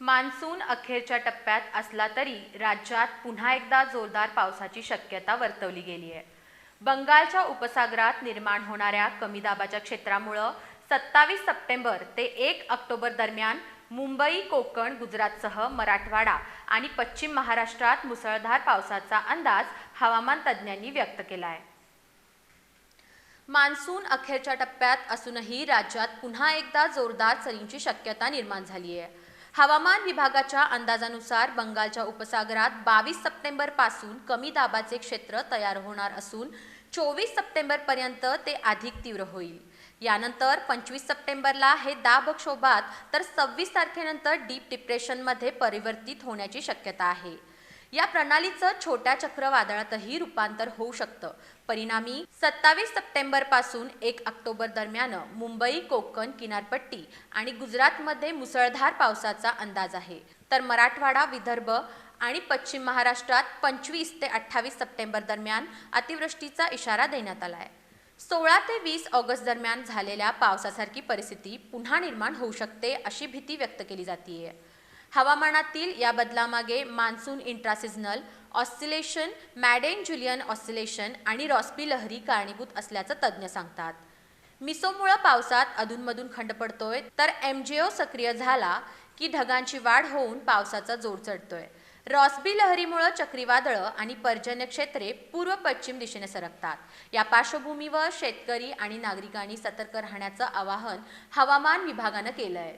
Monsoon अखेरच्या टप्प्यात असला तरी राज्यात पुन्हा एकदा जोरदार पावसाची शक्यता वर्तवली गेली आहे. बंगालच्या उपसागरात निर्माण होणाऱ्या कमी दाबाच्या क्षेत्रामुळं सत्तावीस सप्टेंबर ते एक ऑक्टोबर दरम्यान मुंबई कोकण गुजरातसह मराठवाडा आणि पश्चिम महाराष्ट्रात मुसळधार पावसाचा अंदाज हवामान तज्ज्ञांनी व्यक्त केला आहे. मान्सून अखेरच्या टप्प्यात असूनही राज्यात पुन्हा एकदा जोरदार सरींची शक्यता निर्माण झाली आहे. हवामान विभागाच्या अंदाजानुसार बंगालच्या उपसागरात बावीस सप्टेंबरपासून कमी दाबाचे क्षेत्र तयार होणार असून चोवीस सप्टेंबर पर्यंत ते अधिक तीव्र होईल. यानंतर पंचवीस सप्टेंबरला हे दाबक्षोभात तर सव्वीस तारखेनंतर डीप डिप्रेशनमध्ये परिवर्तित होण्याची शक्यता आहे. या प्रणालीचं छोट्या चक्रवादळातही रूपांतर होऊ शकतं. परिणामी सत्तावीस सप्टेंबरपासून एक ऑक्टोबर दरम्यान मुंबई कोकण किनारपट्टी आणि गुजरातमध्ये मुसळधार पावसाचा अंदाज आहे. तर मराठवाडा विदर्भ आणि पश्चिम महाराष्ट्रात पंचवीस ते अठ्ठावीस सप्टेंबर दरम्यान अतिवृष्टीचा इशारा देण्यात आला आहे सोळा ते वीस ऑगस्ट दरम्यान झालेल्या पावसासारखी परिस्थिती पुन्हा निर्माण होऊ शकते अशी भीती व्यक्त केली जाते हवामानातील या बदलामागे monsoon intraseasonal oscillation Madden Julian oscillation आणि रॉस्पी लहरी कारणीभूत असल्याचं तज्ज्ञ सांगतात. मिसोमुळं पावसात अधूनमधून खंड पडतोय तर एमजीओ सक्रिय झाला की ढगांची वाढ होऊन पावसाचा जोर चढतोय. रॉस्बी लहरीमुळं चक्रीवादळं आणि पर्जन्य क्षेत्रे पूर्व पश्चिम दिशेने सरकतात. या पार्श्वभूमीवर शेतकरी आणि नागरिकांनी सतर्क राहण्याचं आवाहन हवामान विभागानं केलं आहे